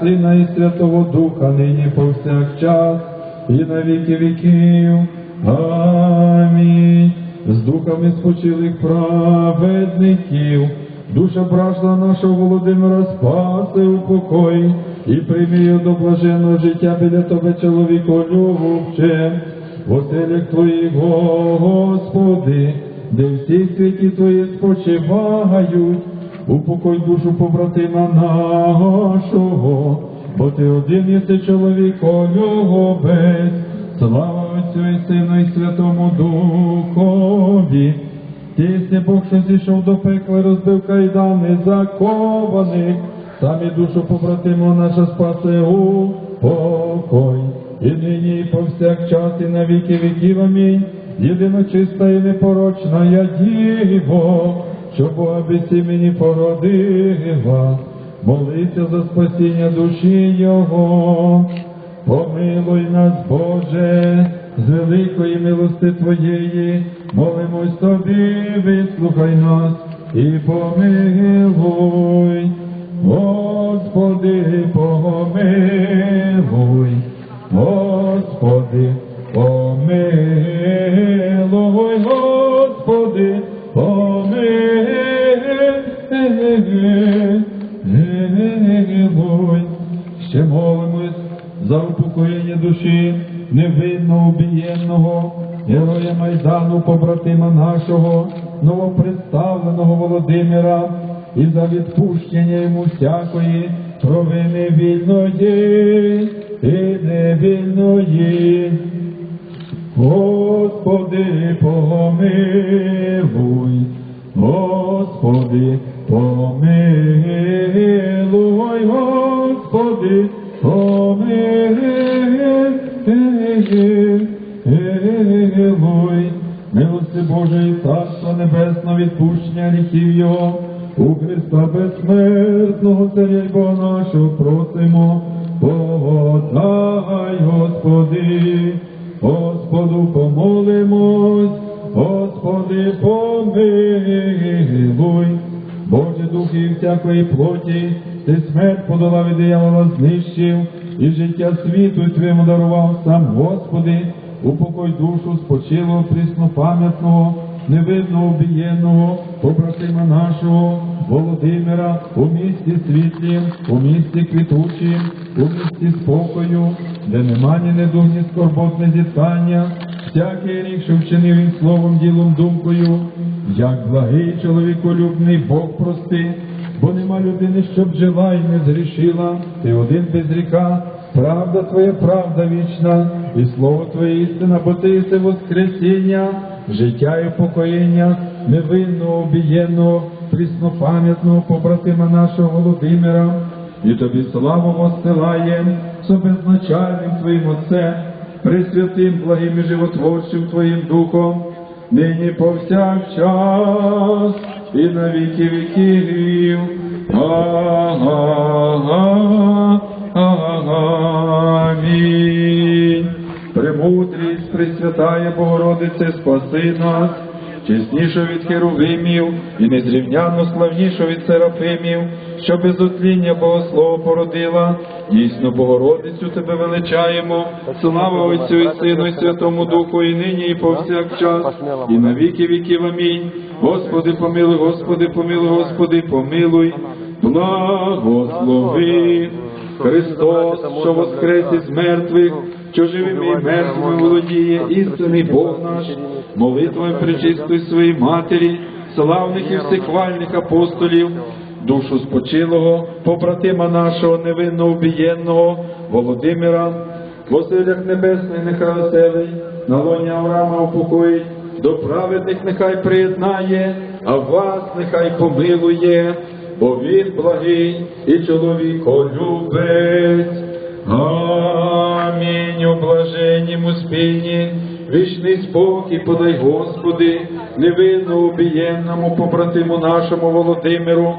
Сина, і Святого Духа, нині повсякчас, і на віки віків. Амінь. З духами спочилих праведників, душа бражла нашого Володимира спаси у покої, і прийми до блаженного життя біля тебе, чоловіко любче, в оселях твоїх, Господи, де всі святі твої спочивають, упокой душу побратима нашого, бо ти один єси чоловіко любець, слава Отцю і Сину і Святому Духові. Ти єси Бог, що зійшов до пекла, розбив кайдани закованих, сам і душу побратиму наша спасе у покой. І нині, і повсякчас, і на віки віків, амінь. Єдино чиста і непорочна я діво, що Бога без імені породила, молиться за спасіння душі Його. Помилуй нас, Боже, з великої милости Твоєї, молимось Тобі, вислухай нас і помилуй. Господи, помилуй, Володимира, і за відпущення йому всякої провини вільної і невільної. Господи, помилуй, Господи, помилуй, Господи, гріхів Його, у Христа безсмертного Бога нашого просимо, подай, Господи, Господу помолимось, Господи, помилуй, Боже духи всякої плоті, ти смерть подолав і диявола знищив, і життя світу Твоєму дарував сам Господи, упокой душу спочилого пріснопам'ятного, невидного обієнного, побратима нашого, Володимира, у місті світлі, у місті квітучім, у місті спокою, де нема ні недуг, ні скорбот, ні зіткання, всякий рік, що вчинив він словом, ділом, думкою, як благий чоловіколюбний Бог прости, бо нема людини, щоб жила і не згрішила, ти один без ріка, правда твоя, правда вічна, і слово Твоє істина, бо ти єси воскресіння, життя і покоєння, невинного, обієнного, пріснопам'ятного побратима нашого Володимира, і тобі славу воссилаєм, собезначальним Твоїм Отцем, пресвятим, благим і животворчим Твоїм Духом, нині повсякчас і на віки віків. Амінь. Премудрість, Пресвятая Богородице, спаси нас, чесніше від херувимів і незрівняно славніше від серафимів, що без отління Богослова породила. Дійсно, Богородицю тебе величаємо. Слава Отцю і Сину, і Святому Духу, і нині, і повсякчас, і на віки віків. Амінь. Господи, помилуй, Господи, помилуй, Господи, помилуй, благослови. Христос, що воскрес із мертвих, що живими і мертвими володіє, істинний Бог наш, молитвою причистої своїй матері, славних і всехвальних апостолів, душу спочилого, побратима нашого невинно убієнного Володимира, в оселях небесних нехай оселий, на лоні Авраама упокоїть, до праведних нехай приєднає, а вас нехай помилує, бо він благий і чоловіколюбець. Амінь, у блаженнім вічний спокій подай, Господи, невинно убієнному побратиму нашому Володимиру,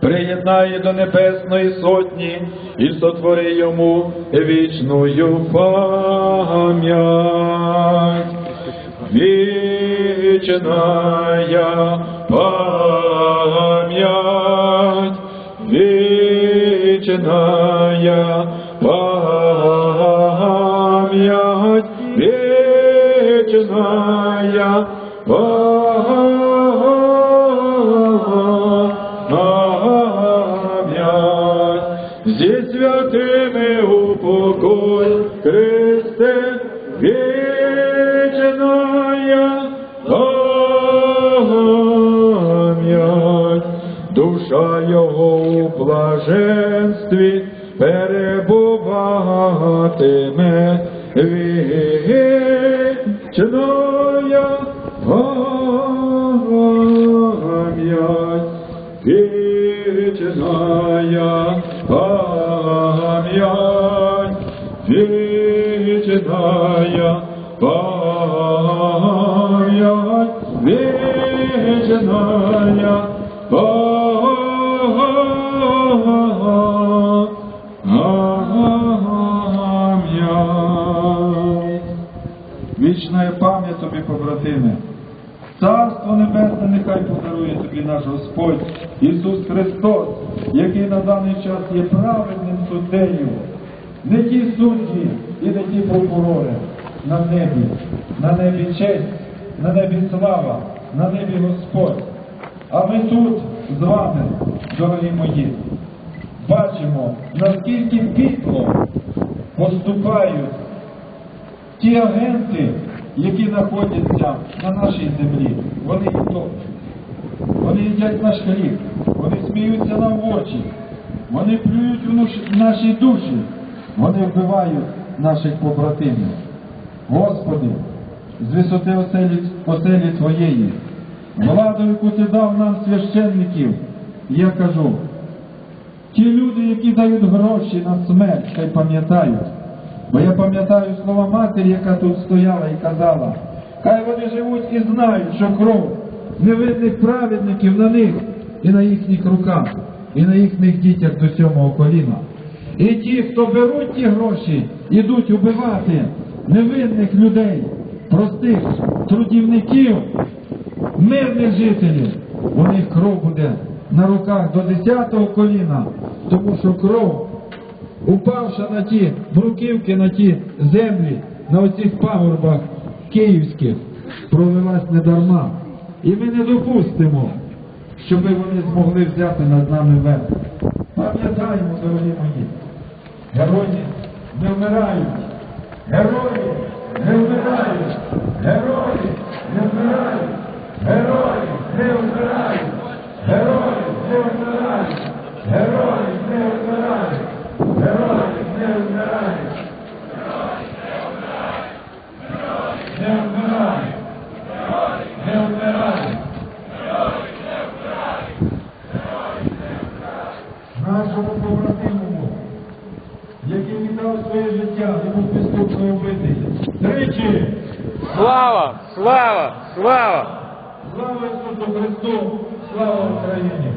приєднає до небесної сотні і сотвори йому вічною пам'ять. Вічная пам'ять, вечная память, вечная память. Здесь святыми упокой, його у блаженстві перебуватиме вічная пам'ять, вечная пам'ять, вечная пам'ять, вечная пам'ять. Вічна пам'ять тобі, побратиме. Царство Небесне нехай подарує тобі наш Господь Ісус Христос, який на даний час є праведним суддею. Не ті судді і не ті прокурори на небі, на небі честь, на небі слава, на небі Господь. А ми тут з вами, дорогі мої, бачимо, наскільки підло поступають ті агенти, які знаходяться на нашій землі, вони йдуть. Вони їдять наш хліб, вони сміються нам в очі, вони плюють наш- наші душі, вони вбивають наших побратимів. Господи, з висоти оселі, оселі Твоєї, владу, яку Ти дав нам священників, я кажу, ті люди, які дають гроші на смерть, хай пам'ятають. Бо я пам'ятаю слова матері, яка тут стояла і казала, хай вони живуть і знають, що кров невинних праведників на них і на їхніх руках, і на їхніх дітях до сьомого коліна. І ті, хто беруть ті гроші, ідуть убивати невинних людей, простих трудівників, мирних жителів, у них кров буде на руках до десятого коліна, тому що кров упавши на ті бруківки, на ті землі, на оцих пагорбах київських, пролилась не дарма. І ми не допустимо, щоб вони змогли взяти над нами верх. Пам'ятаємо, дорогі мої, герої не вмирають, герої не вмирають, герої не вмирають, герої не вмирають, герої не вмирають, герої не вмирають. Герої не вмирають. Не вмирають. Не вмирають. Нашому побратимому, який віддав своє життя, був підступно вбитий. Тричі! Слава! Слава! Слава! Слава Ісусу Христу! Слава Україні!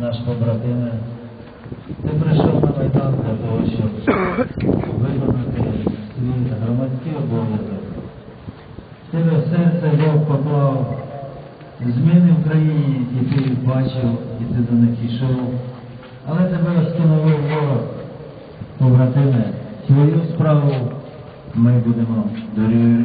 Наш побратиме, ти прийшов на Майдан для того, щоб виконати свій громадський обов'язок. Тебе серце Бог поклав зміни в країні, і ти їх бачив, і ти до них йшов. Але тебе встановив ворог, побратиме, свою справу ми будемо дорі-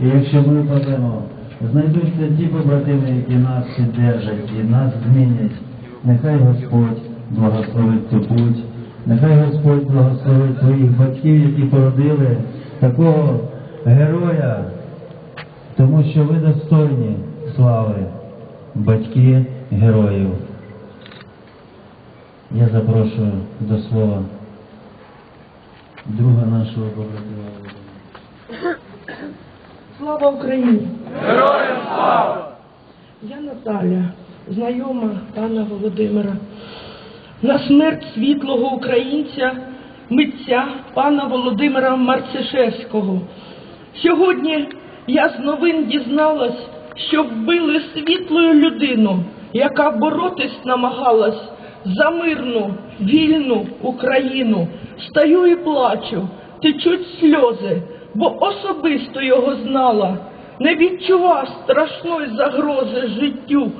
І якщо ми впадемо, знайдуться ті побратими, які нас піддержать і нас змінять. Нехай Господь благословить цю путь, нехай Господь благословить твоїх батьків, які породили такого героя, тому що ви достойні слави, батьки героїв. Я запрошую до слова друга нашого побратима. Слава Україні! Героям слава! Я Наталя, знайома пана Володимира. На смерть світлого українця, митця пана Володимира Марцишевського. Сьогодні я з новин дізналась, що вбили світлою людину, яка боротись намагалась за мирну, вільну Україну. Стаю і плачу, течуть сльози, бо особисто його знала, не відчував страшної загрози життю.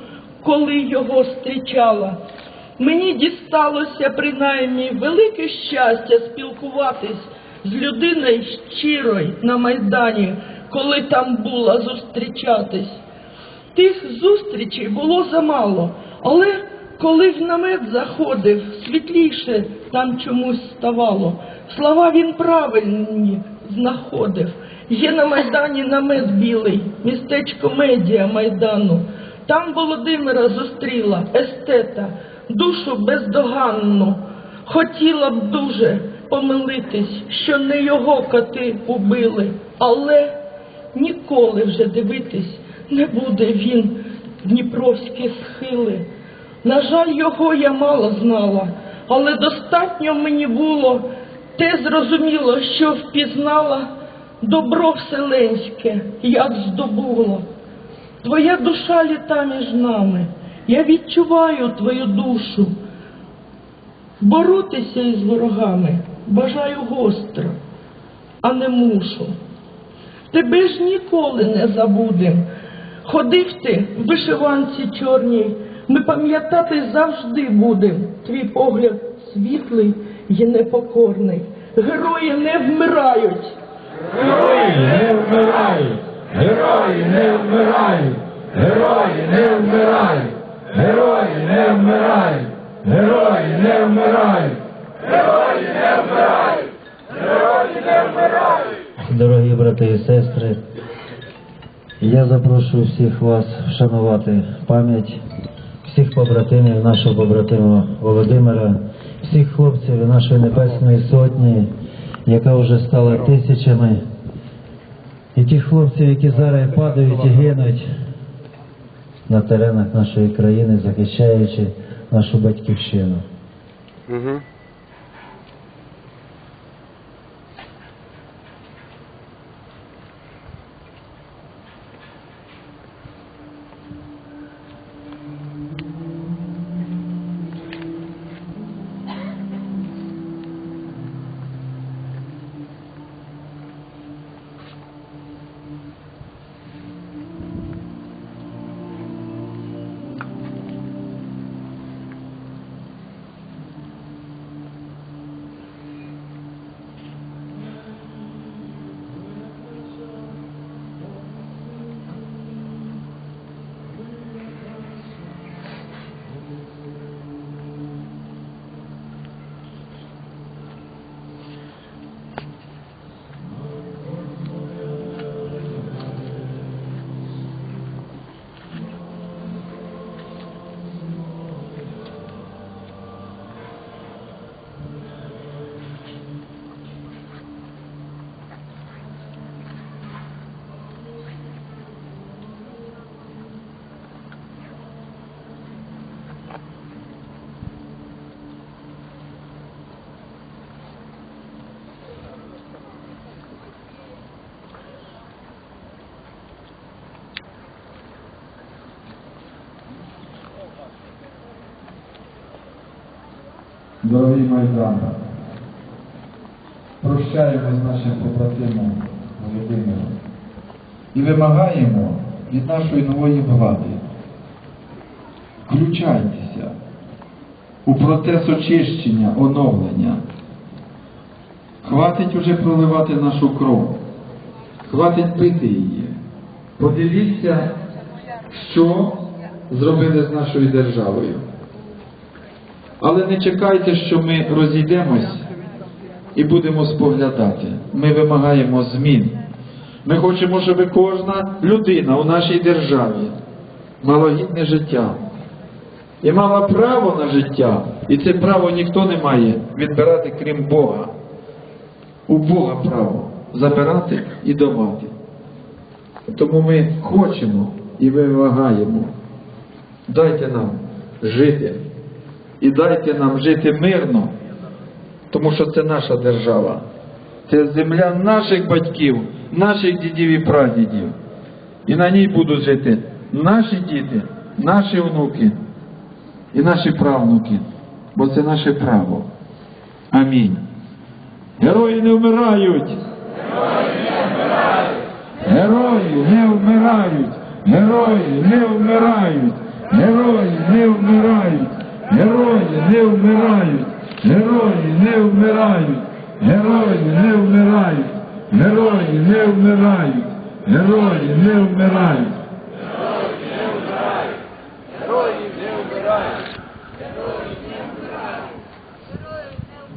коли його зустрічала. Мені дісталося принаймні велике щастя спілкуватись з людиною щирою на Майдані, коли там була зустрічатись. Тих зустрічей було замало, але коли в намет заходив, світліше там чомусь ставало. Слова він правильні знаходив. Є на Майдані намет білий, містечко медіа Майдану. Там Володимира зустріла естета, душу бездоганну. Хотіла б дуже помилитись, що не його коти убили, але ніколи вже дивитись не буде він дніпровські схили. На жаль, його я мало знала, але достатньо мені було те зрозуміло, що впізнала добро вселенське, як здобуло. Твоя душа літа між нами, я відчуваю твою душу. Боротися із ворогами бажаю гостро, а не мушу. Тебе ж ніколи не забудем. Ходив ти в вишиванці чорній, ми пам'ятати завжди будем. Твій погляд світлий і непокорний. Герої не вмирають. Герої не вмирають! Герої не вмирають! Герої не вмирають! Герої не вмирають! Герої не вмирають! Дорогі брати і сестри, я запрошую всіх вас вшанувати пам'ять всіх побратимів, нашого побратима Володимира, всіх хлопців нашої Небесної Сотні, яка вже стала тисячами, і тих хлопців, які зараз падають і гинуть на теренах нашої країни, захищаючи нашу батьківщину. Дорогий Майдане, прощаємо з нашим побратимом Володимиром і вимагаємо від нашої нової влади. Включайтеся у процес очищення, оновлення. Хватить уже проливати нашу кров, хватить пити її. Подивіться, що зробили з нашою державою. Але не чекайте, що ми розійдемось і будемо споглядати. Ми вимагаємо змін. Ми хочемо, щоб кожна людина у нашій державі мала гідне життя і мала право на життя. І це право ніхто не має відбирати, крім Бога. У Бога право забирати і давати. Тому ми хочемо і вимагаємо. Дайте нам жити. І дайте нам жити мирно, тому що це наша держава. Це земля наших батьків, наших дідів і прадідів. І на ній будуть жити наші діти, наші внуки і наші правнуки, бо це наше право. Амінь. Герої не вмирають! Герої не вмирають! Герої не вмирають! герої не вмирають, герої не вмирають, герої не вмирають, герої не вмирають, герої не вмирають, герої не вмирають. герої не вмирають.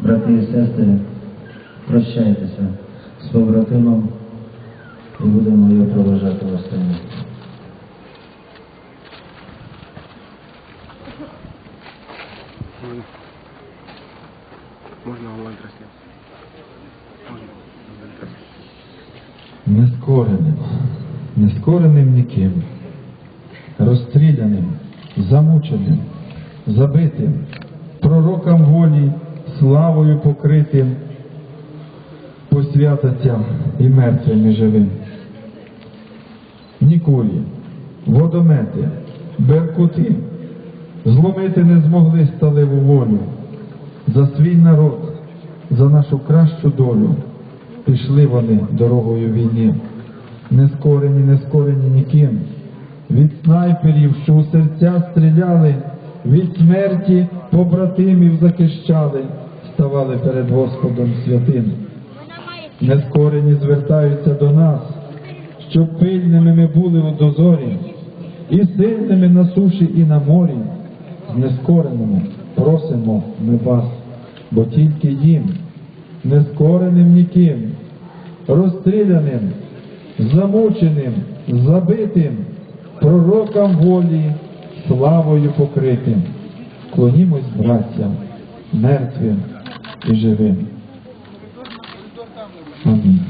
Брати і сестри, прощайтеся з побратимом і будемо його проважати в. Можно онлайн трансляцию? Можно онлайн трансляцию? нескореним, нескореним ніким, розстріляним, замученим, забитим, пророкам волі, славою покритим, посвятаться і мертвим і живим. Нікулі, водомети, беркути, зломити не змогли сталеву волю. За свій народ, за нашу кращу долю пішли вони дорогою війни, не скорені, не скорені ніким. Від снайперів, що у серця стріляли, від смерті побратимів захищали, ставали перед Господом святим. Нескорені звертаються до нас, щоб пильними ми були у дозорі, і сильними на суші і на морі. З нескореними просимо ми вас, бо тільки їм нескореним ніким, розстріляним, замученим, забитим, пророкам волі, славою покритим. Клонімось братцям, мертвим і живим. Амінь.